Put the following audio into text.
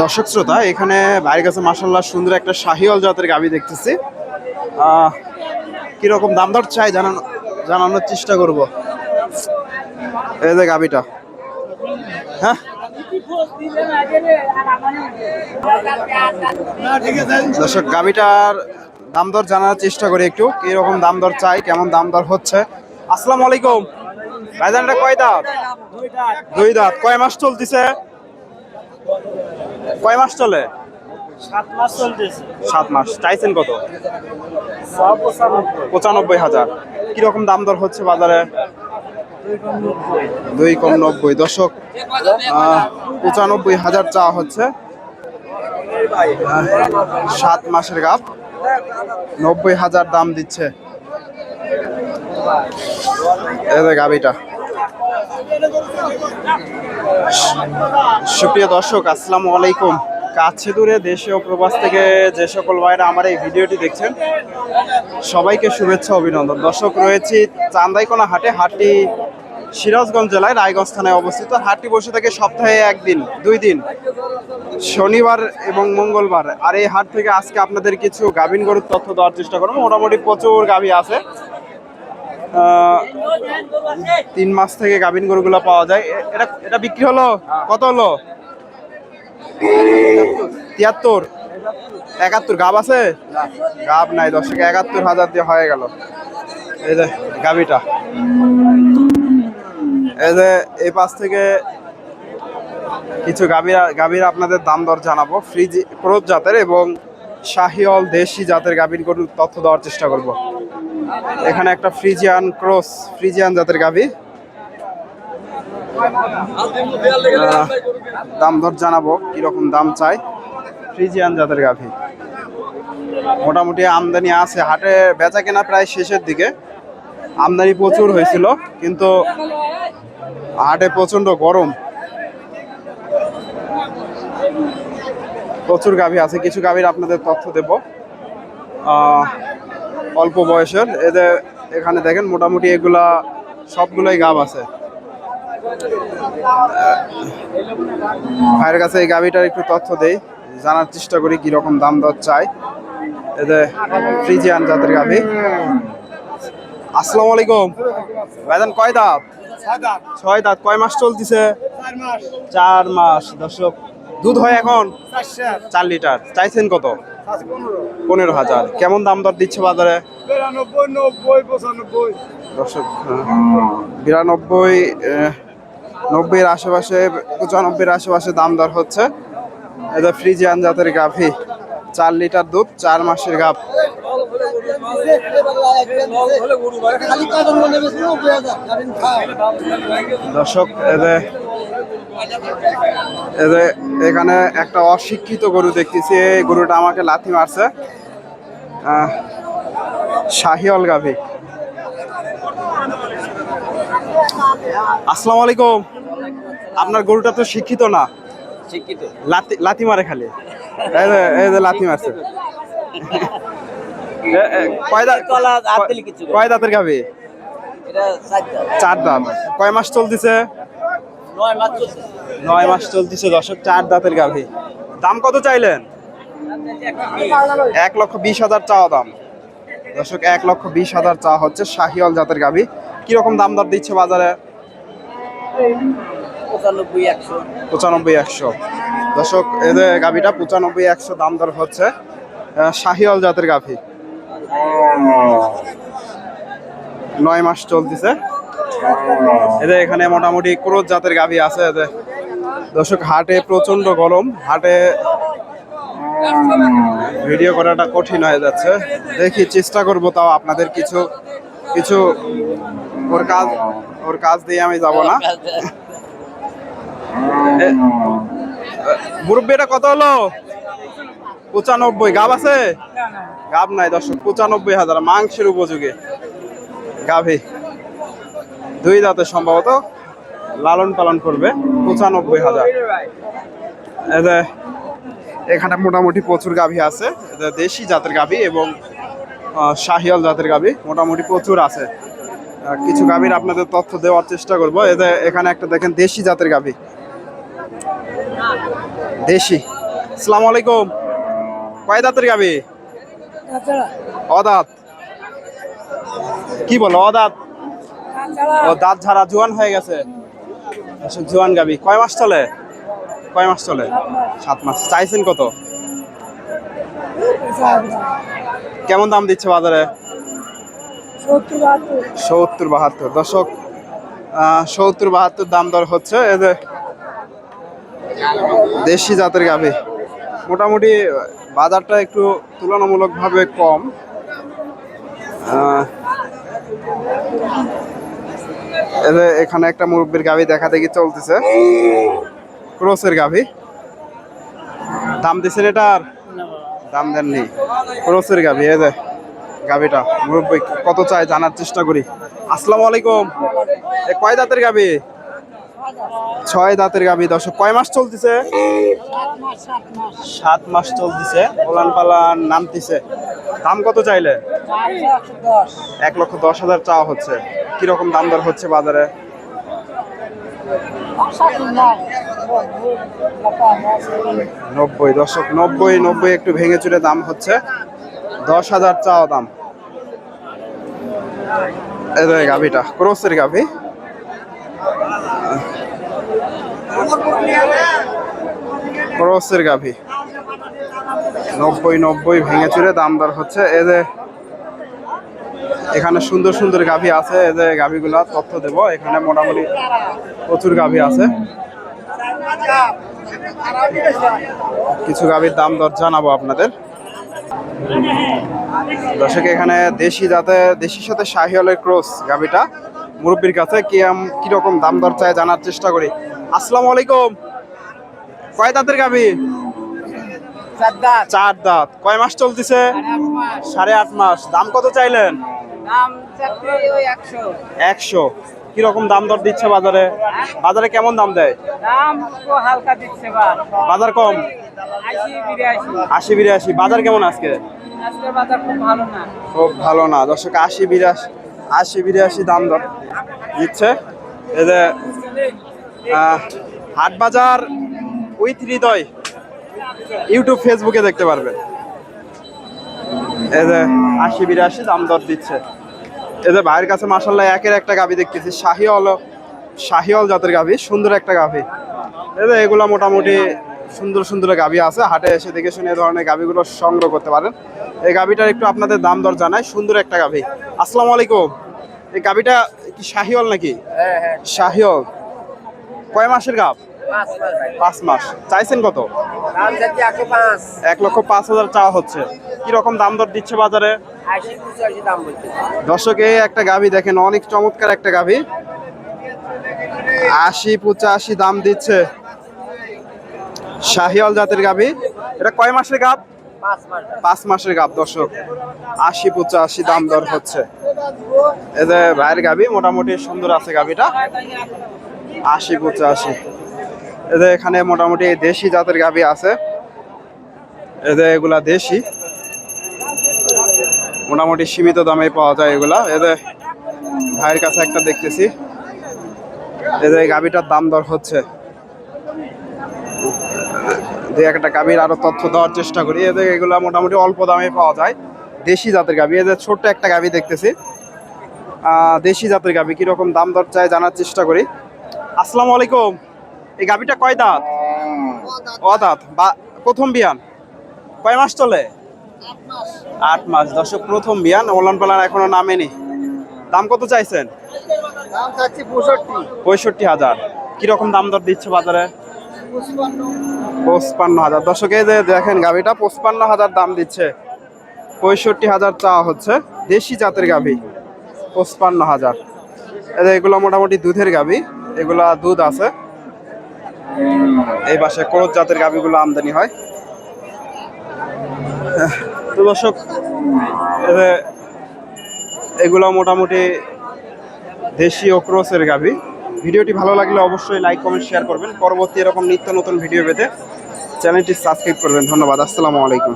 দর্শক শ্রোতা, এখানে বাইরের কাছে মাসাল্লাহ সুন্দর একটা শাহিওয়াল জাতের গাবি দেখতেছি। কীরকম দাম দর চাই জানানো জানানোর চেষ্টা করব। এই যে গাবিটা হ্যাঁ? দর্শক গাবিটার দাম দর জানার চেষ্টা করি একটু। কীরকম দাম দর চাই, কেমন দাম দর হচ্ছে? আসসালামু আলাইকুম। ভাইজানটা কয় দাঁত? দুই দাঁত। কয় মাস চলতেছে? কয় মাস চলে? সাত মাস চলতেছে। সাত মাস। চাইছেন কত? পঁচানব্বই। হাজার। কীরকম দাম দর হচ্ছে বাজারে? দুই কম নব্বই। দশক পঁচানব্বই হাজার চা হচ্ছে। সাত মাসের গাপ। নব্বই হাজার দাম দিচ্ছে। গাবিটা। সুপ্রিয় দর্শক, আসসালামু আলাইকুম। কাছে দূরে দেশে ও প্রবাস থেকে যে সকল ভাইরা আমার এই ভিডিওটি দেখছেন, সবাইকে শুভেচ্ছা অভিনন্দন। দর্শক, রয়েছি চান্দাইকোনা হাটে, হাটটি সিরাজগঞ্জ জেলায় রায়গঞ্জ থানায় অবস্থিত। হাটটি বসে থাকে সপ্তাহে একদিন, দুই দিন, শনিবার এবং মঙ্গলবার। আর এই হাট থেকে আজকে আপনাদের কিছু গাভিন গরুর তথ্য দেওয়ার চেষ্টা করব। মোটামুটি প্রচুর গাভি আছে। তিন মাস থেকে গাভিন গরুগুলো পাওয়া যায়। এটা এটা বিক্রি হলো? কত হলো? তিয়াত্তর। একাত্তর। গাব আছে? গাব নাই দর্শক একাত্তর হাজার দিয়ে হয়ে গেল। এই যে গাবিটা এই যে এই পাশ থেকে কিছু গাভীরা গাভীর আপনাদের দাম দর জানাব। ফ্রিজ ক্রোজ জাতের এবং শাহিওল দেশি জাতের গাভীর গরুর তথ্য দেওয়ার চেষ্টা করব। এখানে একটা ফ্রিজিয়ান ক্রস, ফ্রিজিয়ান জাতের গাভী। দাম দর জানাব, কীরকম দাম চাই। ফ্রিজিয়ান জাতের গাভী। মোটামুটি আমদানি আছে, হাটে বেচা কেনা প্রায় শেষের দিকে। আমদানি প্রচুর হয়েছিল, কিন্তু হাটে প্রচণ্ড গরম। প্রচুর গাভী আছে, কিছু গাভীর আপনাদের তথ্য দেব। অল্প বয়সের। এদের এখানে দেখেন মোটামুটি এগুলা সবগুলোই গাভ আছে। ভাইয়ের কাছে এই গাভীটার একটু তথ্য দেই জানার চেষ্টা করি কীরকম দাম দর চাই। এদের ফ্রিজিয়ান জাতের গাভী আসসালামু আলাইকুম। ভাইজান কয় দাঁত? ছয় দাঁত। কয় মাস চলতেছে? চার মাস। দর্শক দুধ হয় এখন? চার লিটার। চাইছেন কত? পনেরো হাজার। কেমন দাম দর দিচ্ছে বাজারে? বিরানব্বই দর্শক বিরানব্বই নব্বইয়ের আশেপাশে পঁচানব্বইয়ের আশেপাশে দাম দর হচ্ছে। এটা ফ্রিজিয়ান জাতের গাভী চার লিটার দুধ চার মাসের গাভ। দর্শক এদের এখানে একটা অশিক্ষিত গরু দেখতেছি এই গরুটা আমাকে লাথি মারছে। শাহিওল গাভী। আসসালামু আলাইকুম। আপনার গরুটা তো শিক্ষিত না? শিক্ষিত। লাথি মারে খালি। এই যে এই যে লাথি মারছে। কয় দাঁত। কয় দাঁতের গাভী? চার দাঁত। কয় মাস চলতেছে? নয় মাস চলছে। নয় মাস চলতেছে দশক চার দাঁতের গাভী। দাম কত চাইলেন? এক লক্ষ বিশ হাজার চাওয়া দাম। দর্শক এক লক্ষ বিশ হাজার চা হচ্ছে শাহিওল জাতের গাভী। কীরকম দাম দর দিচ্ছে বাজারে? পঁচানব্বই একশো। দর্শক এদের গাভীটা পঁচানব্বই একশো দাম দর হচ্ছে আহ, শাহিওল জাতের গাভী। নয় মাস চলতেছে। এদের এখানে মোটামুটি ক্রোধ জাতের গাভী আছে এদের। দর্শক হাটে প্রচণ্ড গরম। হাটে ভিডিও করাটা কঠিন হয়ে যাচ্ছে। দেখি চেষ্টা করব তাও আপনাদের কিছু কিছু ওর কাজ ওর কাজ দিয়ে আমি যাব না। এ- মুরব্বী এটা কত হলো? পঁচানব্বই। গাব আছে? গাব নাই দর্শক পঁচানব্বই হাজার। মাংসের উপযোগী। গাভী। দুই দাঁতে সম্ভবত লালন পালন করবে পঁচানব্বই হাজার। এখানে মোটামুটি প্রচুর গাভী আছে। দেশি জাতের গাভী এবং শাহিয়াল জাতের গাভী মোটামুটি প্রচুর আছে। কিছু গাভীর আপনাদের তথ্য দেওয়ার চেষ্টা করব। এদের এখানে একটা দেখেন দেশি জাতের গাভী। দেশি। আসসালামু আলাইকুম। কয় দাঁতের গাভী? অদাঁত। কি বলো অদাঁত? ও দাঁত ঝাড়া জোয়ান হয়ে গেছে। জোয়ান গাবি কয় মাস চলে? কয় মাস চলে? সাত মাস। চাইছেন কত? কেমন দাম দিচ্ছে বাজারে? সত্তর বাহাত্তর। দশক সত্তর বাহাত্তর দাম দর হচ্ছে। যে দেশি জাতের গাভি মোটামুটি বাজারটা একটু তুলনামূলকভাবে কম। এখানে একটা মুরব্বীর গাভি দেখা দেখি চলতেছে। ক্রসের গাভি। দাম দিচ্ছেন এটার দাম দেননি। ক্রসের গাভি, এই যে গাভিটা। মুরব্বী, কত চাই জানার চেষ্টা করি। আসসালামু আলাইকুম। এ কয় দাঁতের গাভি? ছয় দাঁতের গাভি। দর্শক, কয় মাস চলতেছে? সাত মাস চলতেছে। ওলান পালান নামতেছে। দাম কত চাইলে? এক লক্ষ দশ হাজার চাওয়া হচ্ছে। কীরকম দাম দর হচ্ছে বাজারে? নব্বই দশক নব্বই নব্বই একটু ভেঙে চুরে দাম হচ্ছে। দশ হাজার চাওয়া দাম। যে গাভিটা, ক্রসের গাভি। ক্রসের গাভি। নব্বই নব্বই ভেঙে চুরে দাম দর হচ্ছে। যে এখানে সুন্দর সুন্দর গাভী আছে এই যে গাভিগুলা তথ্য দেব। এখানে মোটামুটি প্রচুর গাভী আছে। কিছু গাভীর দাম দর জানাব আপনাদের। দর্শক এখানে দেশি জাতে দেশির সাথে শাহিওয়ালের ক্রস গাভীটা। মুরব্বীর কাছে কি আম- কীরকম দাম দর চাই জানার চেষ্টা করি। আসসালামু আলাইকুম। কয় দাঁতের গাভি? চার দাঁত। কয় মাস চলতেছে? সাড়ে আট মাস। দাম কত চাইলেন? একশো। কীরকম দাম দর দিচ্ছে বাজারে? বাজারে কেমন দাম দেয়? দাম হালকা দিচ্ছে বাজার কম? আশি বিরাশি। বাজার কেমন আজকে? খুব ভালো না। দর্শক আশি বিরাশি। আশি বিরাশি দাম দর দিচ্ছে। এই যে হাট বাজার উইথ হৃদয় ইউটিউব ফেসবুকে দেখতে পারবেন। এই যে আশি বিরাশি দাম দর দিচ্ছে। এই যে ভাইয়ের কাছে মাসাল্লাহ একের একটা গাভি দেখতেছি শাহিওয়াল শাহিওয়াল জাতের গাভি সুন্দর একটা গাভি। এই যে এগুলো মোটামুটি সুন্দর সুন্দর গাভি আছে। হাটে এসে দেখে শুনে এই ধরনের গাভিগুলো সংগ্রহ করতে পারেন। এই গাভিটার একটু আপনাদের দাম দর জানাই। সুন্দর একটা গাভি। আসসালামু আলাইকুম। এই গাভিটা কি শাহিওয়াল নাকি? হ্যাঁ হ্যাঁ। শাহিওয়াল। কয় মাসের গাভ? পাঁচ মাস চাইছেন কত? এক লক্ষ পাঁচ। হাজার চাওয়া হচ্ছে। কি রকম দাম দর দিচ্ছে বাজারে? দর্শক এই একটা গাভি দেখেন অনেক চমৎকার একটা গাভি। আশি পঁচাশি দাম দিচ্ছে শাহিয়াল জাতের গাভি। এটা কয় মাসের গাভ? পাঁচ মাসের গাভ দর্শক। আশি পঁচাশি দাম দর হচ্ছে। যে ভাইয়ের গাভি মোটামুটি সুন্দর আছে গাভিটা। আশি পঁচাশি। যে এখানে মোটামুটি দেশি জাতের গাভি আছে। যে এগুলা দেশি। মোটামুটি সীমিত দামে পাওয়া যায় এগুলা। যে ভাইয়ের কাছে একটা দেখতেছি। এই যে গাভিটার দাম দর হচ্ছে। দু একটা গাভীর আরও তথ্য দেওয়ার চেষ্টা করি। এদের এগুলা মোটামুটি অল্প দামে পাওয়া যায়। দেশি জাতের গাভী। এদের ছোট্ট একটা গাভী দেখতেছি। দেশি জাতের গাভী। কীরকম দাম দর চাই জানার চেষ্টা করি। আসসালামু আলাইকুম। এই গাভীটা কয় দাঁত? ও দাঁত। বা প্রথম বিয়ান। কয় মাস চলে? আট মাস। দর্শক প্রথম বিয়ান। ওলান পালান এখনও নামেনি। দাম কত চাইছেন? পঁয়ষট্টি। হাজার। কীরকম দাম দর দিচ্ছে বাজারে? পঁচপান্ন হাজার। দর্শক এই যে দেখেন গাভিটা পঁচপান্ন হাজার দাম দিচ্ছে। পঁয়ষট্টি হাজার চাওয়া হচ্ছে। দেশি জাতের গাভি। পঁচপান্ন হাজার। এগুলো মোটামুটি দুধের গাভি। এগুলা দুধ আছে। এই বাসে কোরত জাতের গাভিগুলো আমদানি হয়। দর্শক এগুলো মোটামুটি দেশি ও ক্রসের গাভি। ভিডিওটি ভালো লাগলে অবশ্যই লাইক, কমেন্ট, শেয়ার করবেন। পরবর্তী এরকম নিত্য নতুন ভিডিও পেতে চ্যানেলটি সাবস্ক্রাইব করবেন। ধন্যবাদ। আসসালামু আলাইকুম।